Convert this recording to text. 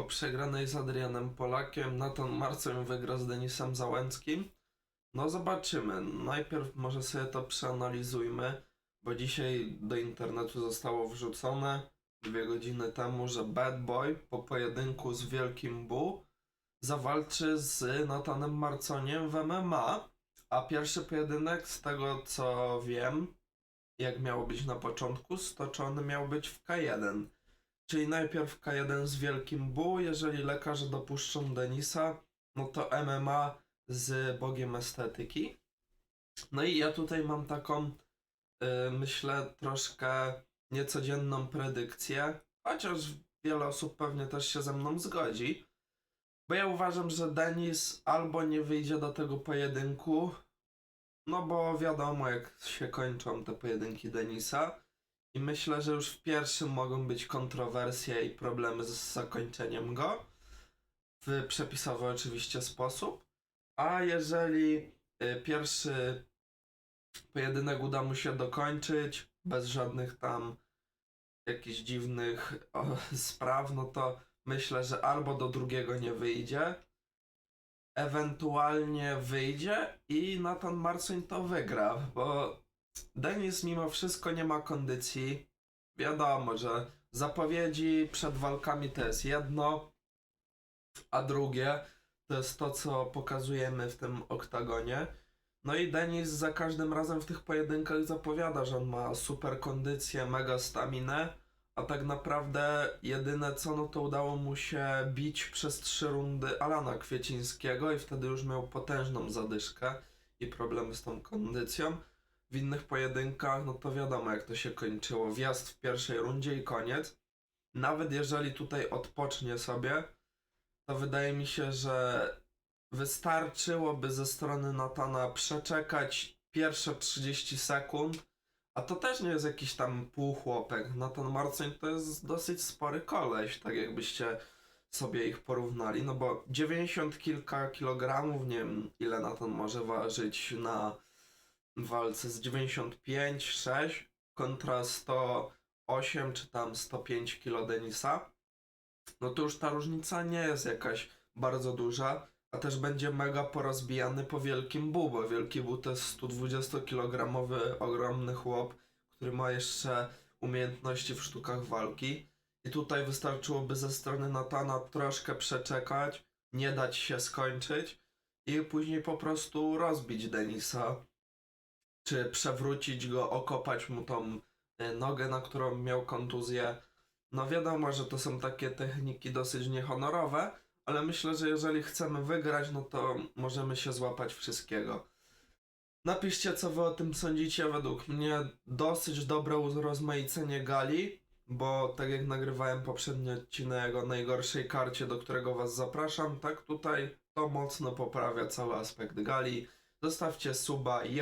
Po przegranej z Adrianem Polakiem, Nathan Marcin wygra z Denisem Załęckim. No zobaczymy. Najpierw może sobie to przeanalizujmy, bo dzisiaj do internetu zostało wrzucone dwie godziny temu, że Bad Boy po pojedynku z Wielkim Bu zawalczy z Nathanem Marconiem w MMA, a pierwszy pojedynek z tego co wiem, jak miało być na początku, stoczony miał być w K1. Czyli najpierw K1 z Wielkim Bu, jeżeli lekarze dopuszczą Denisa, no to MMA z Bogiem Estetyki. No i ja tutaj mam taką, y, myślę, troszkę niecodzienną predykcję, chociaż wiele osób pewnie też się ze mną zgodzi. Bo ja uważam, że Denis albo nie wyjdzie do tego pojedynku, no bo wiadomo jak się kończą te pojedynki Denisa. I myślę, że już w pierwszym mogą być kontrowersje i problemy z zakończeniem go. W przepisowy oczywiście sposób. A jeżeli y, pierwszy pojedynek uda mu się dokończyć bez żadnych tam jakichś dziwnych o, spraw, no to myślę, że albo do drugiego nie wyjdzie, ewentualnie wyjdzie i Nathan Marcin to wygra, bo Denis mimo wszystko nie ma kondycji. Wiadomo, że zapowiedzi przed walkami to jest jedno, a drugie to jest to, co pokazujemy w tym oktagonie. No i Denis za każdym razem w tych pojedynkach zapowiada, że on ma super kondycję, mega staminę, a tak naprawdę jedyne co, no to udało mu się bić przez trzy rundy Alana Kwiecińskiego i wtedy już miał potężną zadyszkę i problemy z tą kondycją. W innych pojedynkach, no to wiadomo jak to się kończyło. Wjazd w pierwszej rundzie i koniec. Nawet jeżeli tutaj odpocznie sobie, to wydaje mi się, że wystarczyłoby ze strony Natana przeczekać pierwsze 30 sekund, a to też nie jest jakiś tam półchłopek. Nathan Marcin to jest dosyć spory koleś, tak jakbyście sobie ich porównali, no bo 90 kilka kilogramów, nie wiem ile Nathan może ważyć na walce z 95, 6 kontra 108 czy tam 105 kilo Denisa, no to już ta różnica nie jest jakaś bardzo duża, a też będzie mega porozbijany po Wielkim Bu, bo Wielki Bu to jest 120-kilogramowy ogromny chłop, który ma jeszcze umiejętności w sztukach walki. I tutaj wystarczyłoby ze strony Natana troszkę przeczekać, nie dać się skończyć i później po prostu rozbić Denisa. Czy przewrócić go, okopać mu tą y, nogę, na którą miał kontuzję. No wiadomo, że to są takie techniki dosyć niehonorowe, ale myślę, że jeżeli chcemy wygrać, no to możemy się złapać wszystkiego. Napiszcie, co wy o tym sądzicie. Według mnie dosyć dobre urozmaicenie gali, bo tak jak nagrywałem poprzedni odcinek o najgorszej karcie, do którego was zapraszam, tak tutaj to mocno poprawia cały aspekt gali. Zostawcie suba i